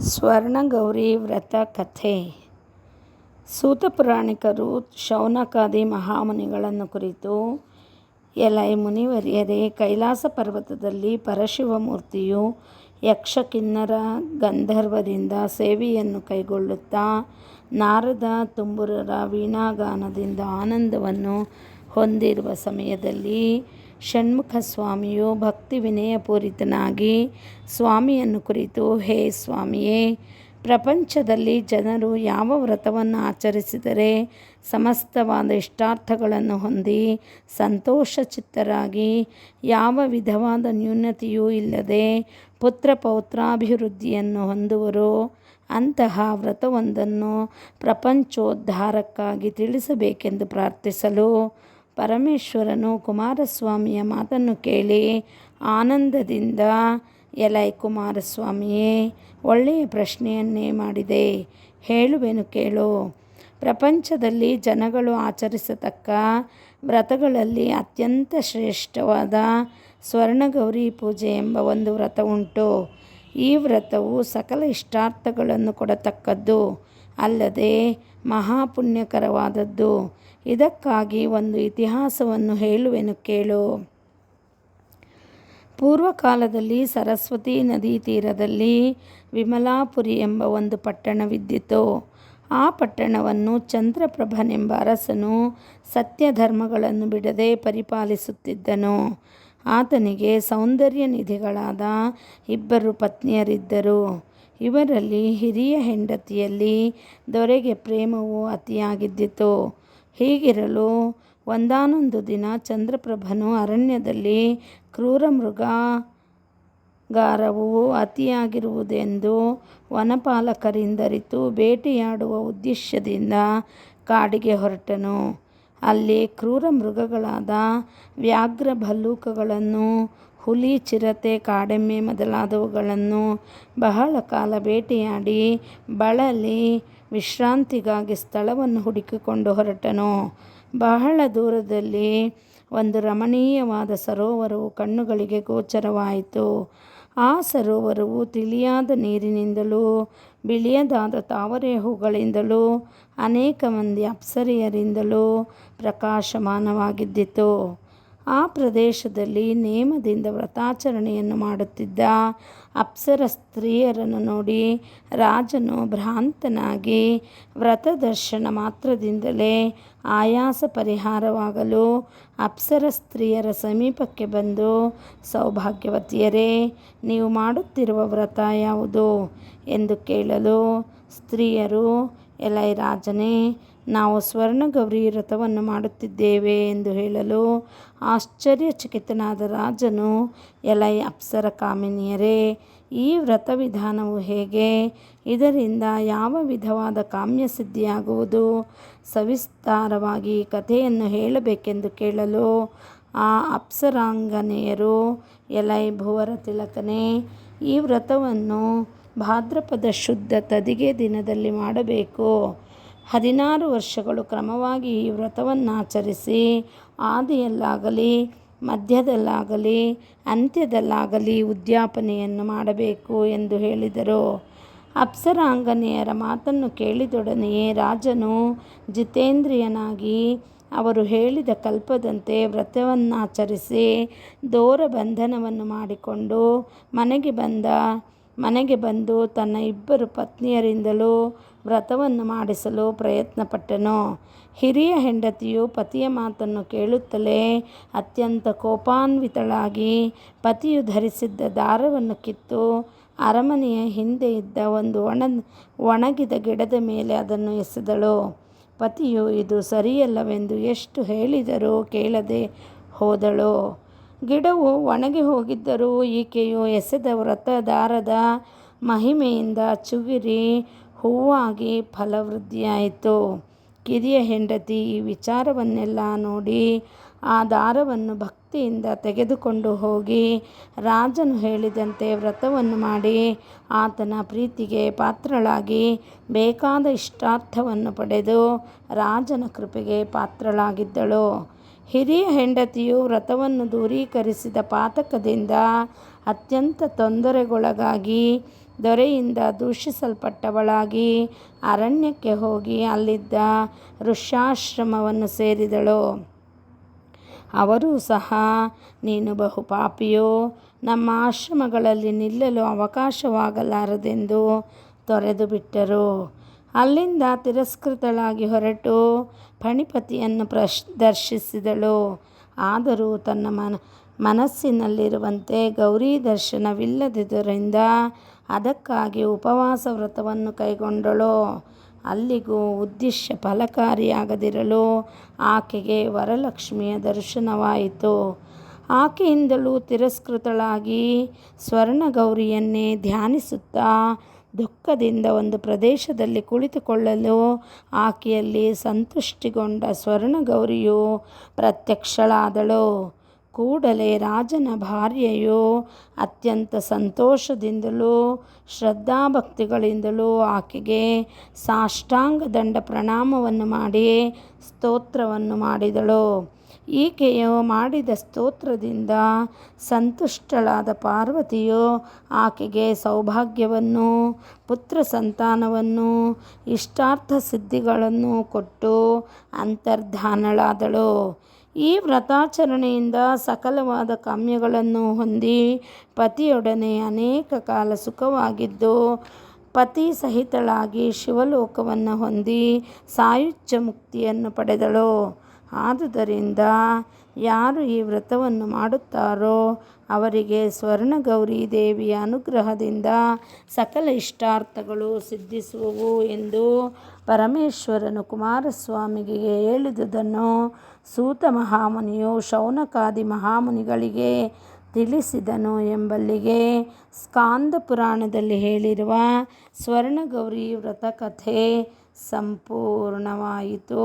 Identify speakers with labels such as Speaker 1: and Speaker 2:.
Speaker 1: ಸ್ವರ್ಣಗೌರಿ ವ್ರತ ಕಥೆ. ಸೂತ ಪುರಾಣಿಕರು ಶೌನಕಾದಿ ಮಹಾಮುನಿಗಳನ್ನು ಕುರಿತು ಎಲೈ ಮುನಿವರಿಯರೇ, ಕೈಲಾಸ ಪರ್ವತದಲ್ಲಿ ಪರಶಿವಮೂರ್ತಿಯು ಯಕ್ಷ ಕಿನ್ನರ ಗಂಧರ್ವರಿಂದ ಸೇವೆಯನ್ನು ಕೈಗೊಳ್ಳುತ್ತಾ ನಾರದ ತುಂಬುರರ ವೀಣಾಗಾನದಿಂದ ಆನಂದವನ್ನು ಹೊಂದಿರುವ ಸಮಯದಲ್ಲಿ ಷಣ್ಮುಖ ಸ್ವಾಮಿಯು ಭಕ್ತಿ ವಿನಯಪೂರಿತನಾಗಿ ಸ್ವಾಮಿಯನ್ನು ಕುರಿತು, ಹೇ ಸ್ವಾಮಿಯೇ, ಪ್ರಪಂಚದಲ್ಲಿ ಜನರು ಯಾವ ವ್ರತವನ್ನು ಆಚರಿಸಿದರೆ ಸಮಸ್ತವಾದ ಇಷ್ಟಾರ್ಥಗಳನ್ನು ಹೊಂದಿ ಸಂತೋಷಚಿತ್ತರಾಗಿ, ಯಾವ ವಿಧವಾದ ನ್ಯೂನತೆಯೂ ಇಲ್ಲದೆ ಪುತ್ರ ಪೌತ್ರಾಭಿವೃದ್ಧಿಯನ್ನು ಹೊಂದುವರು, ಅಂತಹ ವ್ರತವೊಂದನ್ನು ಪ್ರಪಂಚೋದ್ಧಾರಕ್ಕಾಗಿ ತಿಳಿಸಬೇಕೆಂದು ಪ್ರಾರ್ಥಿಸಲು ಪರಮೇಶ್ವರನು ಕುಮಾರಸ್ವಾಮಿಯ ಮಾತನ್ನು ಕೇಳಿ ಆನಂದದಿಂದ, ಎಲೈ ಕುಮಾರಸ್ವಾಮಿಯೇ, ಒಳ್ಳೆಯ ಪ್ರಶ್ನೆಯನ್ನೇ ಮಾಡಿದೆ. ಹೇಳುವೆನು ಕೇಳು. ಪ್ರಪಂಚದಲ್ಲಿ ಜನಗಳು ಆಚರಿಸತಕ್ಕ ವ್ರತಗಳಲ್ಲಿ ಅತ್ಯಂತ ಶ್ರೇಷ್ಠವಾದ ಸ್ವರ್ಣಗೌರಿ ಪೂಜೆ ಎಂಬ ಒಂದು ವ್ರತ ಉಂಟು. ಈ ವ್ರತವು ಸಕಲ ಇಷ್ಟಾರ್ಥಗಳನ್ನು ಕೊಡತಕ್ಕದ್ದು ಅಲ್ಲದೆ ಮಹಾಪುಣ್ಯಕರವಾದದ್ದು. ಇದಕ್ಕಾಗಿ ಒಂದು ಇತಿಹಾಸವನ್ನು ಹೇಳುವೆನು ಕೇಳು. ಪೂರ್ವಕಾಲದಲ್ಲಿ ಸರಸ್ವತಿ ನದಿ ತೀರದಲ್ಲಿ ವಿಮಲಾಪುರಿ ಎಂಬ ಒಂದು ಪಟ್ಟಣವಿದ್ದಿತು ಆ ಪಟ್ಟಣವನ್ನು ಚಂದ್ರಪ್ರಭನೆಂಬ ಅರಸನು ಸತ್ಯಧರ್ಮಗಳನ್ನು ಬಿಡದೆ ಪರಿಪಾಲಿಸುತ್ತಿದ್ದನು. ಆತನಿಗೆ ಸೌಂದರ್ಯ ನಿಧಿಗಳಾದ ಇಬ್ಬರು ಪತ್ನಿಯರಿದ್ದರು. ಇವರಲ್ಲಿ ಹಿರಿಯ ಹೆಂಡತಿಯಲ್ಲಿ ದೊರೆಗೆ ಪ್ರೇಮವು ಅತಿಯಾಗಿದ್ದಿತು. ಹೀಗಿರಲು ಒಂದಾನೊಂದು ದಿನ ಚಂದ್ರಪ್ರಭನು ಅರಣ್ಯದಲ್ಲಿ ಕ್ರೂರ ಮೃಗಾಗಾರವು ಅತಿಯಾಗಿರುವುದೆಂದು ವನಪಾಲಕರಿಂದರಿತು ಬೇಟೆಯಾಡುವ ಉದ್ದೇಶದಿಂದ ಕಾಡಿಗೆ ಹೊರಟನು. ಅಲ್ಲಿ ಕ್ರೂರ ಮೃಗಗಳಾದ ವ್ಯಾಘ್ರ ಭಲ್ಲೂಕಗಳನ್ನು ಹುಲಿ, ಚಿರತೆ, ಕಾಡೆಮ್ಮೆ ಮೊದಲಾದವುಗಳನ್ನು ಬಹಳ ಕಾಲ ಬೇಟೆಯಾಡಿ ಬಳಲಿ ವಿಶ್ರಾಂತಿಗಾಗಿ ಸ್ಥಳವನ್ನು ಹುಡುಕಿಕೊಂಡು ಹೊರಟನು. ಬಹಳ ದೂರದಲ್ಲಿ ಒಂದು ರಮಣೀಯವಾದ ಸರೋವರವು ಕಣ್ಣುಗಳಿಗೆ ಗೋಚರವಾಯಿತು. ಆ ಸರೋವರವು ತಿಳಿಯಾದ ನೀರಿನಿಂದಲೂ ಬಿಳಿಯದಾದ ತಾವರೆ ಹೂಗಳಿಂದಲೂ ಅನೇಕ ಮಂದಿ ಅಪ್ಸರಿಯರಿಂದಲೂ ಪ್ರಕಾಶಮಾನವಾಗಿದ್ದಿತು. ಆ ಪ್ರದೇಶದಲ್ಲಿ ನೇಮದಿಂದ ವ್ರತಾಚರಣೆಯನ್ನು ಮಾಡುತ್ತಿದ್ದ ಅಪ್ಸರ ಸ್ತ್ರೀಯರನ್ನು ನೋಡಿ ರಾಜನು ಭ್ರಾಂತನಾಗಿ ವ್ರತದರ್ಶನ ಮಾತ್ರದಿಂದಲೇ ಆಯಾಸ ಪರಿಹಾರವಾಗಲು ಅಪ್ಸರ ಸ್ತ್ರೀಯರ ಸಮೀಪಕ್ಕೆ ಬಂದು, ಸೌಭಾಗ್ಯವತಿಯರೇ, ನೀವು ಮಾಡುತ್ತಿರುವ ವ್ರತ ಯಾವುದು? ಎಂದು ಕೇಳಲು ಸ್ತ್ರೀಯರು, ಎಲೈ ರಾಜನೇ ನಾವು ಸ್ವರ್ಣಗೌರಿ ವ್ರತವನ್ನು ಮಾಡುತ್ತಿದ್ದೇವೆ ಎಂದು ಹೇಳಲು ಆಶ್ಚರ್ಯಚಕಿತನಾದ ರಾಜನು, ಎಲೈ ಅಪ್ಸರ ಕಾಮಿನಿಯರೇ, ಈ ವ್ರತ ವಿಧಾನವು ಹೇಗೆ? ಇದರಿಂದ ಯಾವ ವಿಧವಾದ ಕಾಮ್ಯ ಸಿದ್ಧಿಯಾಗುವುದು? ಸವಿಸ್ತಾರವಾಗಿ ಕಥೆಯನ್ನು ಹೇಳಬೇಕೆಂದು ಕೇಳಲು ಆ ಅಪ್ಸರಾಂಗನೆಯರು, ಎಲೈ ಭುವರ ತಿಲಕನೇ, ಈ ವ್ರತವನ್ನು ಭಾದ್ರಪದ ಶುದ್ಧ ತದಿಗೆ ದಿನದಲ್ಲಿ ಮಾಡಬೇಕು. ಹದಿನಾರು ವರ್ಷಗಳು ಕ್ರಮವಾಗಿ ಈ ವ್ರತವನ್ನಾಚರಿಸಿ ಆದಿಯಲ್ಲಾಗಲಿ, ಮಧ್ಯದಲ್ಲಾಗಲಿ, ಅಂತ್ಯದಲ್ಲಾಗಲಿ ಉದ್ಯಾಪನೆಯನ್ನು ಮಾಡಬೇಕು ಎಂದು ಹೇಳಿದರು. ಅಪ್ಸರಾಂಗನೆಯರ ಮಾತನ್ನು ಕೇಳಿದೊಡನೆಯೇ ರಾಜನು ಜಿತೇಂದ್ರಿಯನಾಗಿ ಅವರು ಹೇಳಿದ ಕಲ್ಪದಂತೆ ವ್ರತವನ್ನಾಚರಿಸಿ ದೋರ ಬಂಧನವನ್ನು ಮಾಡಿಕೊಂಡು ಮನೆಗೆ ಬಂದ ಮನೆಗೆ ಬಂದು ತನ್ನ ಇಬ್ಬರು ಪತ್ನಿಯರಿಂದಲೂ ವ್ರತವನ್ನು ಮಾಡಿಸಲು ಪ್ರಯತ್ನಪಟ್ಟನು. ಹಿರಿಯ ಹೆಂಡತಿಯು ಪತಿಯ ಮಾತನ್ನು ಕೇಳುತ್ತಲೇ ಅತ್ಯಂತ ಕೋಪಾನ್ವಿತಳಾಗಿ ಪತಿಯು ಧರಿಸಿದ್ದ ದಾರವನ್ನು ಕಿತ್ತು ಅರಮನೆಯ ಹಿಂದೆ ಇದ್ದ ಒಂದು ಒಣ, ಒಣಗಿದ ಗಿಡದ ಮೇಲೆ ಅದನ್ನು ಎಸೆದಳು. ಪತಿಯು, ಇದು ಸರಿಯಲ್ಲವೆಂದು ಎಷ್ಟು ಹೇಳಿದರೂ ಕೇಳದೆ ಹೋದಳು. ಗಿಡವು ಒಣಗಿ ಹೋಗಿದ್ದರೂ ಈಕೆಯು ಎಸೆದ ವ್ರತ ದಾರದ ಮಹಿಮೆಯಿಂದ ಚಿಗುರಿ ಹೂವಾಗಿ ಫಲವೃದ್ಧಿಯಾಯಿತು. ಕಿರಿಯ ಹೆಂಡತಿ ಈ ವಿಚಾರವನ್ನೆಲ್ಲ ನೋಡಿ ಆ ದಾರವನ್ನು ಭಕ್ತಿಯಿಂದ ತೆಗೆದುಕೊಂಡು ಹೋಗಿ ರಾಜನು ಹೇಳಿದಂತೆ ವ್ರತವನ್ನು ಮಾಡಿ ಆತನ ಪ್ರೀತಿಗೆ ಪಾತ್ರಳಾಗಿ ಬೇಕಾದ ಇಷ್ಟಾರ್ಥವನ್ನು ಪಡೆದು ರಾಜನ ಕೃಪೆಗೆ ಪಾತ್ರಳಾಗಿದ್ದಳು. ಹಿರಿಯ ಹೆಂಡತಿಯು ವ್ರತವನ್ನು ದೂರೀಕರಿಸಿದ ಪಾತಕದಿಂದ ಅತ್ಯಂತ ತೊಂದರೆಗೊಳಗಾಗಿ ದೊರೆಯಿಂದ ದೂಷಿಸಲ್ಪಟ್ಟವಳಾಗಿ ಅರಣ್ಯಕ್ಕೆ ಹೋಗಿ ಅಲ್ಲಿದ್ದ ಋಷ್ಯಾಶ್ರಮವನ್ನು ಸೇರಿದಳು. ಅವರೂ ಸಹ, ನೀನು ಬಹು ಪಾಪಿಯೋ, ನಮ್ಮ ಆಶ್ರಮಗಳಲ್ಲಿ ನಿಲ್ಲಲು ಅವಕಾಶವಾಗಲಾರದೆಂದು ತೊರೆದು ಬಿಟ್ಟರು ಅಲ್ಲಿಂದ ತಿರಸ್ಕೃತಳಾಗಿ ಹೊರಟು ಫಣಿಪತಿಯನ್ನು ಪ್ರಶ್, ದರ್ಶಿಸಿದಳು. ಆದರೂ ತನ್ನ ಮನ, ಮನಸ್ಸಿನಲ್ಲಿರುವಂತೆ ಗೌರಿ ದರ್ಶನವಿಲ್ಲದಿದ್ದರಿಂದ ಅದಕ್ಕಾಗಿ ಉಪವಾಸ ವ್ರತವನ್ನು ಕೈಗೊಂಡಳು. ಅಲ್ಲಿಗೂ ಉದ್ದೇಶ ಫಲಕಾರಿಯಾಗದಿರಲು ಆಕೆಗೆ ವರಲಕ್ಷ್ಮಿಯ ದರ್ಶನವಾಯಿತು. ಆಕೆಯಿಂದಲೂ ತಿರಸ್ಕೃತಳಾಗಿ ಸ್ವರ್ಣಗೌರಿಯನ್ನೇ ಧ್ಯಾನಿಸುತ್ತಾ ದುಃಖದಿಂದ ಒಂದು ಪ್ರದೇಶದಲ್ಲಿ ಕುಳಿತುಕೊಳ್ಳಲು ಆಕೆಯಲ್ಲಿ ಸಂತುಷ್ಟಿಗೊಂಡ ಸ್ವರ್ಣಗೌರಿಯು ಪ್ರತ್ಯಕ್ಷಳಾದಳು. ಕೂಡಲೇ ರಾಜನ ಭಾರ್ಯೆಯು ಅತ್ಯಂತ ಸಂತೋಷದಿಂದಲೂ ಶ್ರದ್ಧಾಭಕ್ತಿಗಳಿಂದಲೂ ಆಕೆಗೆ ಸಾಷ್ಟಾಂಗ ದಂಡ ಪ್ರಣಾಮವನ್ನು ಮಾಡಿ ಸ್ತೋತ್ರವನ್ನು ಮಾಡಿದಳು. ಈಕೆಯು ಮಾಡಿದ ಸ್ತೋತ್ರದಿಂದ ಸಂತುಷ್ಟಳಾದ ಪಾರ್ವತಿಯು ಆಕೆಗೆ ಸೌಭಾಗ್ಯವನ್ನು, ಪುತ್ರ ಸಂತಾನವನ್ನು, ಇಷ್ಟಾರ್ಥ ಸಿದ್ಧಿಗಳನ್ನು ಕೊಟ್ಟು ಅಂತರ್ಧಾನಳಾದಳು. ಈ ವ್ರತಾಚರಣೆಯಿಂದ ಸಕಲವಾದ ಕಾಮ್ಯಗಳನ್ನು ಹೊಂದಿ ಪತಿಯೊಡನೆ ಅನೇಕ ಕಾಲ ಸುಖವಾಗಿದ್ದು ಪತಿ ಸಹಿತಳಾಗಿ ಶಿವಲೋಕವನ್ನು ಹೊಂದಿ ಸಾಯುಜ್ಯ ಮುಕ್ತಿಯನ್ನು ಪಡೆದಳು. ಆದುದರಿಂದ ಯಾರು ಈ ವ್ರತವನ್ನು ಮಾಡುತ್ತಾರೋ ಅವರಿಗೆ ಸ್ವರ್ಣಗೌರಿ ದೇವಿಯ ಅನುಗ್ರಹದಿಂದ ಸಕಲ ಇಷ್ಟಾರ್ಥಗಳು ಸಿದ್ಧಿಸುವವು ಎಂದು ಪರಮೇಶ್ವರನು ಕುಮಾರಸ್ವಾಮಿಗೆ ಹೇಳಿದುದನ್ನು ಸೂತ ಮಹಾಮುನಿಯು ಶೌನಕಾದಿ ಮಹಾಮುನಿಗಳಿಗೆ ತಿಳಿಸಿದನು ಎಂಬಲ್ಲಿಗೆ ಸ್ಕಾಂದ ಪುರಾಣದಲ್ಲಿ ಹೇಳಿರುವ ಸ್ವರ್ಣಗೌರಿ ವ್ರತಕಥೆ ಸಂಪೂರ್ಣವಾಯಿತು.